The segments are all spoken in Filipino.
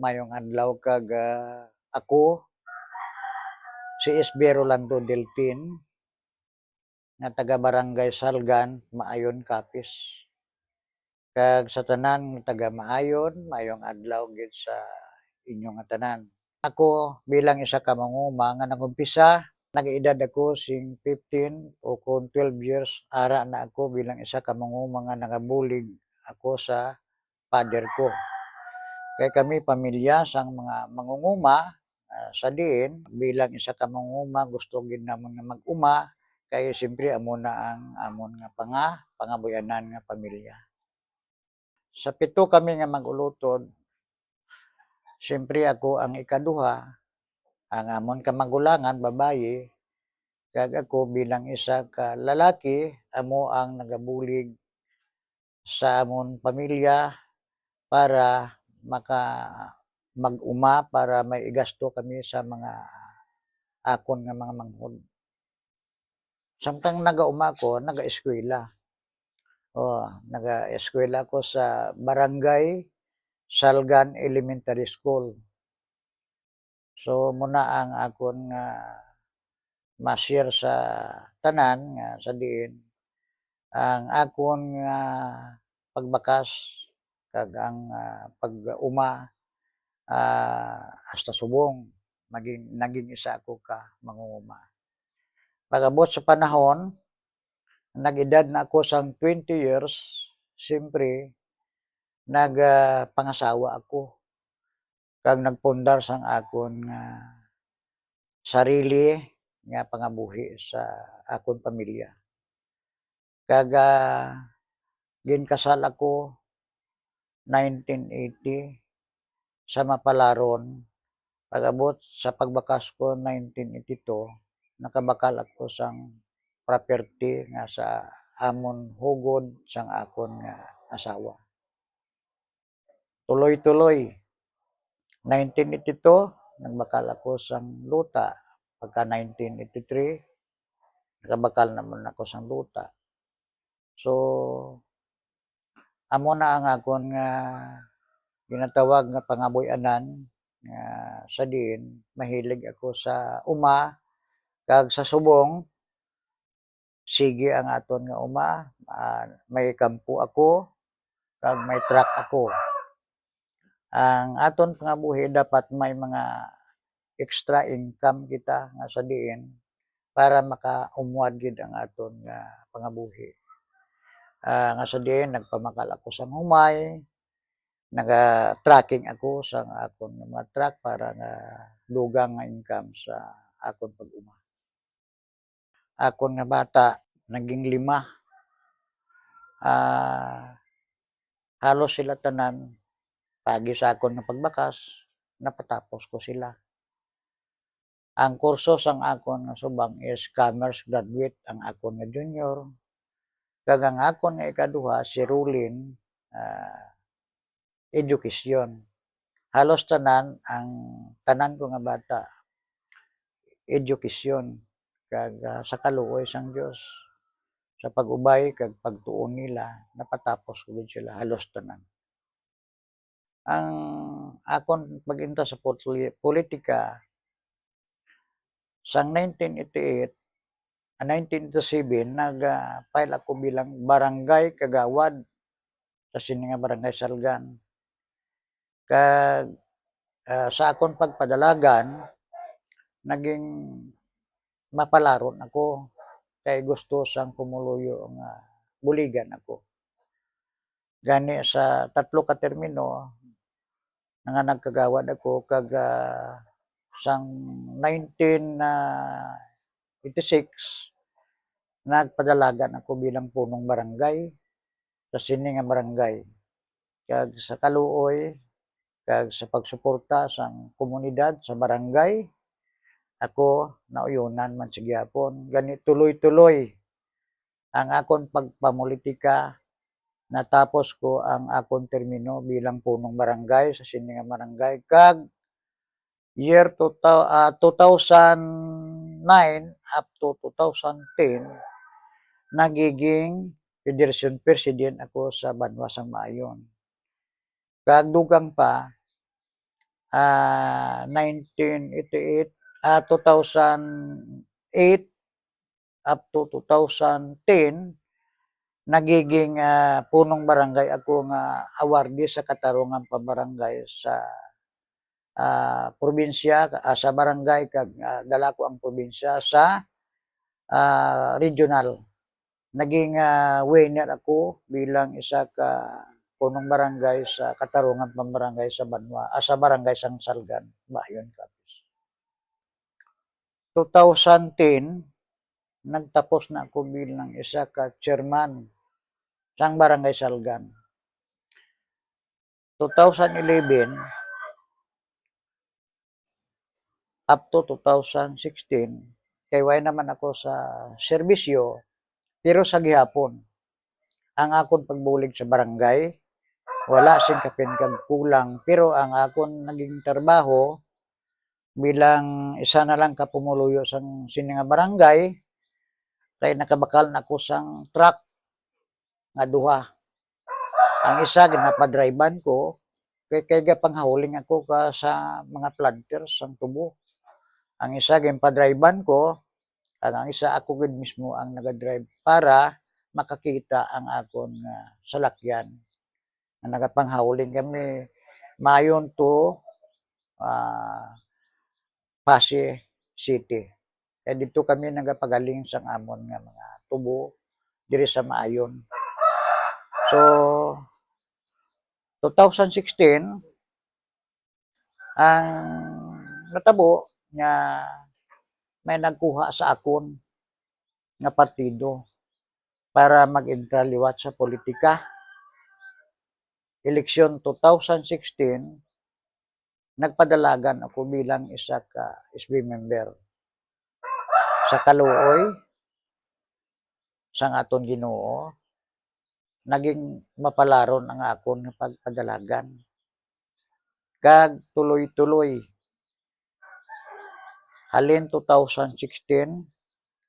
mayong adlaw kag ah, ako si SB Rolando Delpin nga taga Barangay Salgan, Maayon, Capiz. Kag sa tanan taga Maayon, mayong adlaw gid sa inyong tanan. Ako bilang isa ka manguma nga nagumpisa, nag-edad ako sing 15 o kung 12 years ara na ako bilang isa ka manguma nga nagabulig ako sa father ko. Kaya kami pamilya sang mga mangunguma ah, sa diin. Bilang isa ka mangunguma gusto gid namon nga mag-uma. Kay siyempre amo na ang amon nga panga pangabuyanan nga pamilya. Sa pito kami nga mag-ulutod, siyempre ako ang ikaduha, ang amon ka magulangan babaye, kag ako bilang isa ka lalaki amo ang nagabulig sa amon pamilya para maka mag-uma para may igasto kami sa mga akon nga mga manghod. Samtang nagauma ko, naga-eskwela. Oh, naga-eskwela ko sa Barangay Salgan Elementary School. So muna ang akon nga ma-share sa tanan nga sa diin ang akon nga pagbakas kag ang ah, pag-uma ah, hasta subong maging naging isa ako ka mangunguma. Pag-abot sa panahon, nag-edad na ako sang 20 years, siyempre nag ah, pangasawa ako kag nagpundar sang akon nga sarili nga pangabuhi sa akon pamilya. Kag ah, ginkasal ako 1980 sa Mapalaron. Pag-abot sa pagbakas ko 1982, nakabakal ako sang property nga sa amon hugod sang akon nga asawa. Tuloy-tuloy 1982 nagbakal ako sang luta. Pagka 1983 nakabakal naman ako sang luta. So amo na ang akon nga ginatawag nga pangabuy-anan nga sa diin mahilig ako sa uma kag sa subong sige ang aton nga uma ah, may kampo ako kag may truck ako. Ang aton pangabuhi dapat may mga extra income kita nga sa diin para makaumwad gid ang aton nga pangabuhi. Ah, nga sa diin nagpamakal ako sa humay, naga-tracking ako sa akon mga truck para nga dugang nga income sa akon pag-uma. Akon nga bata naging lima. Ah, halos sila tanan pagi sa akon nga pagbakas napatapos ko sila. Ang kurso sang akon subang is commerce graduate ang akon nga junior. Kag ang akon nga ikaduha si Rulin ah, edukasyon. Halos tanan ang tanan ko nga bata edukasyon kag ah, sa kaluoy sang Dios sa pag-ubay kag pagtuon nila napatapos ko sila halos tanan. Ang akon pag-enta sa poli- politika sang 1988 ah, 1987 nag-file ako bilang barangay kagawad sa sini nga barangay Salgan. Kag ah, sa akon pagpadalagan naging mapalaron ako kay gusto sang pumuluyo nga buligan ako. Gani sa tatlo ka termino nga nagkagawad ako kag ah, sang 1986 nagpadalagan ako bilang punong barangay sa sini nga barangay. Kag sa kaluoy kag sa pagsuporta sang komunidad sa barangay ako nauyunan man sa gyapon gani tuloy-tuloy ang akon pagpamulitika. Natapos ko ang akon termino bilang punong barangay sa sini nga barangay. Kag year 2000 ah, 2009 up to 2010 nagiging Federation President ako sa Banwa sang Maayon. Kag dugang pa ah, 1988 ah, 2008 up to 2010 nagiging ah, punong barangay ako nga awardee sa katarungan pabarangay sa ah, probinsya ah, sa barangay kag ah, dala ko ang probinsya sa ah, regional. Naging ah, winner ako bilang isa ka punong barangay sa katarungan pambarangay sa Banwa, ah, sa barangay Sang Salgan, Bayon, Capiz. 2010 nagtapos na ako bilang isa ka chairman sang barangay Salgan. 2011 up to 2016 kay way naman ako sa serbisyo pero sa gihapon ang akon pagbulig sa barangay wala sing kapin kag kulang pero ang akon naging trabaho bilang isa na lang ka pumuluyo sang sini nga barangay kay nakabakal na ako sang truck nga duha. Ang isa ginapadriban ko kay kay gapanghahuling ako ka sa mga planters sang tubo ang isa ginpadriban ko ang ang isa ako gid mismo ang nagadrive para makakita ang akon nga salakyan nga nagapanghahuling kami mayon to ah, Pasig City. Kaya dito kami nagapagaling sang amon nga mga tubo diri sa Maayon. So 2016 ang natabo nga may nagkuha sa akon nga partido para mag-entra liwat sa politika. Eleksyon 2016 nagpadalagan ako bilang isa ka SB member sa Kaluoy sang aton Ginoo naging mapalaron ang akon nga pagpadalagan kag tuloy-tuloy halin 2016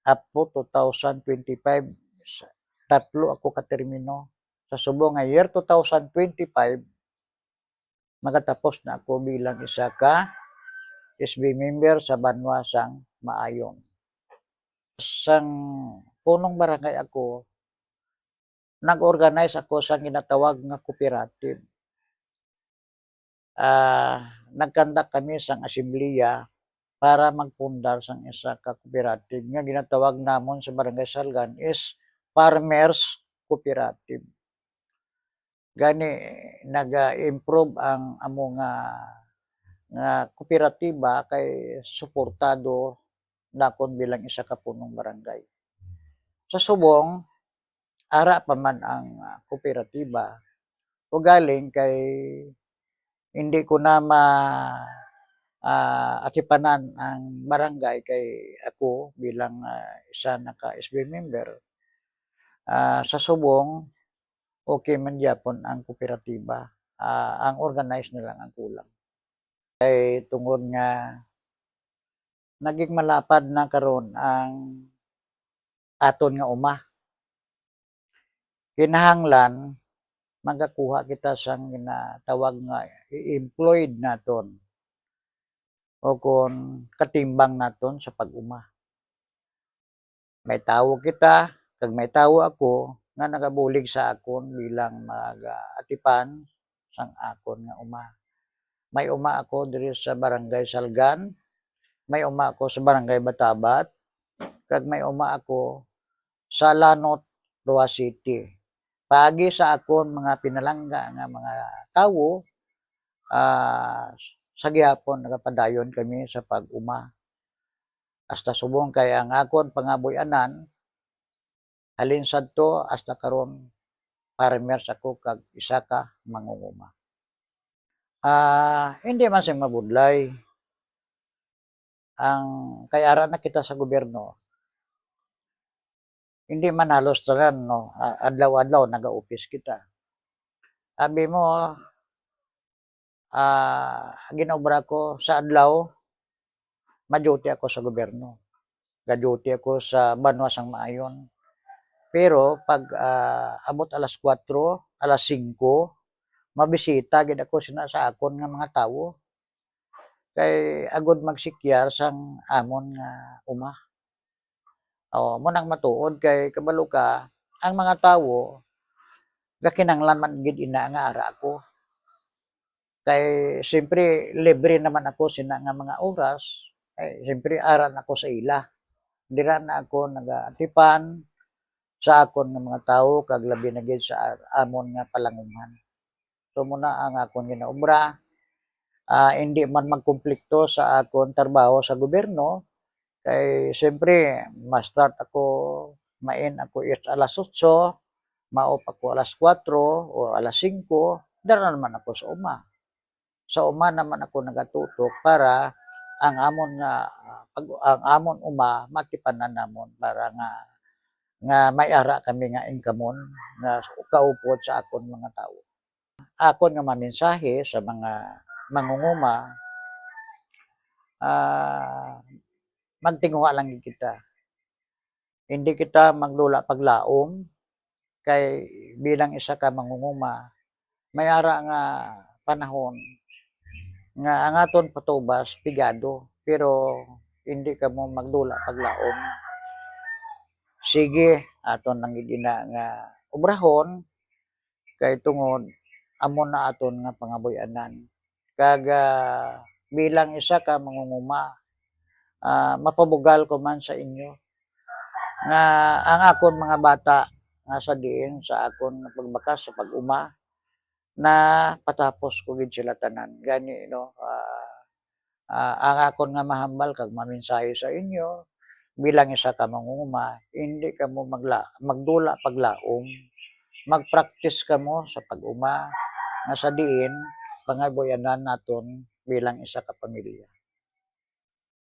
up to 2025 sa- tatlo ako katermino sa subong nga year 2025 magatapos na ako bilang isa ka SB member sa Banwa sang Maayong. Sang punong barangay ako, nag-organize ako sa ginatawag nga cooperative. Ah, nagkandak kami sang asemblea para magpundar sang isa ka cooperative nga ginatawag namon sa Barangay Salgan is Farmers Cooperative. Gani naga-improve ang amo nga nga kooperatiba kay suportado nakon bilang isa ka punong barangay. Sa Subong, ara pa man ang kooperatiba o galing kay hindi ko na ma ah, atipanan ang barangay kay ako bilang ah, isa naka SB member. Ah, sa Subong, okay man gyapon ang kooperatiba. Ah, ang organize na lang ang kulang. Kay tungod nga naging malapad na karon ang aton nga uma. Kinahanglan magakuha kita sang ginatawag nga i-employed naton o kung katimbang naton sa pag-uma. May tawo kita, kag may tawo ako nga nagabulig sa akon bilang mag-atipan sang akon nga uma. May uma ako diri sa Barangay Salgan, may uma ako sa Barangay Batabat, kag may uma ako sa Lanot, Roa City. Paagi sa akon mga pinalangga nga mga tawo, ah, sa gihapon nagapadayon kami sa pag-uma. Hasta subong kay ang akon pangaboy-anan, halin sadto hasta karon farmers ako kag isa ka mangunguma. Ah, hindi man sing mabudlay. Ang kay ara na kita sa gobyerno, hindi man halos tanan no, adlaw-adlaw naga-office kita. Sabi mo, ah, ginobra ko sa adlaw, ma-duty ako sa gobyerno. Ga-duty ako sa Banwa sang Maayon. Pero pag ah, abot alas 4, alas 5, mabisita gid ako sa akon nga mga tawo. kay agud magsikyar sang amon nga uma. Oo, mo nang matuod kay kabalo ka, ang mga tawo gakinahanglan man gid ina nga ara ako. Kay siyempre libre naman ako sina nga mga oras, ay siyempre ara na ako sa ila. Dira na ako nagaatipan sa akon nga mga tawo kag labi na gid sa amon nga palanguman. So muna ang akon ginaobra, ah, hindi man magkumplikto sa akon trabaho sa gobyerno, kay siyempre ma-start ako main ako is alas 8, maoff ako alas 4 o alas 5, dara naman ako sa uma. Sa uma naman ako nagatutok para ang amon nga pag ang amon uma matipanan namon para nga nga may ara kami nga income nga kaupod sa akon mga tawo. Akon nga mamensahe sa mga mangunguma, ah, magtinguha lang kita. Hindi kita magdula paglaom, kay bilang isa ka mangunguma, may ara nga panahon nga ang aton patubas pigado, pero hindi kamo magdula paglaom. Sige aton lang gid ina nga obrahon kay tungod amo na aton nga pangabuy-anan. Kag, ah, bilang isa ka mangunguma, ah, mapabugal ko man sa inyo nga ang akon mga bata nga sa diin sa akon pagbakas sa pag-uma, napatapos ko gid sila tanan. Gani 'no, ah, ah, ang akon nga mahambal kag mamensahe sa inyo bilang isa ka mangunguma, hindi kamo magla magdula paglaom. Mag-practice kamo sa pag-uma nga sa diin pangabuy-anan naton bilang isa ka pamilya.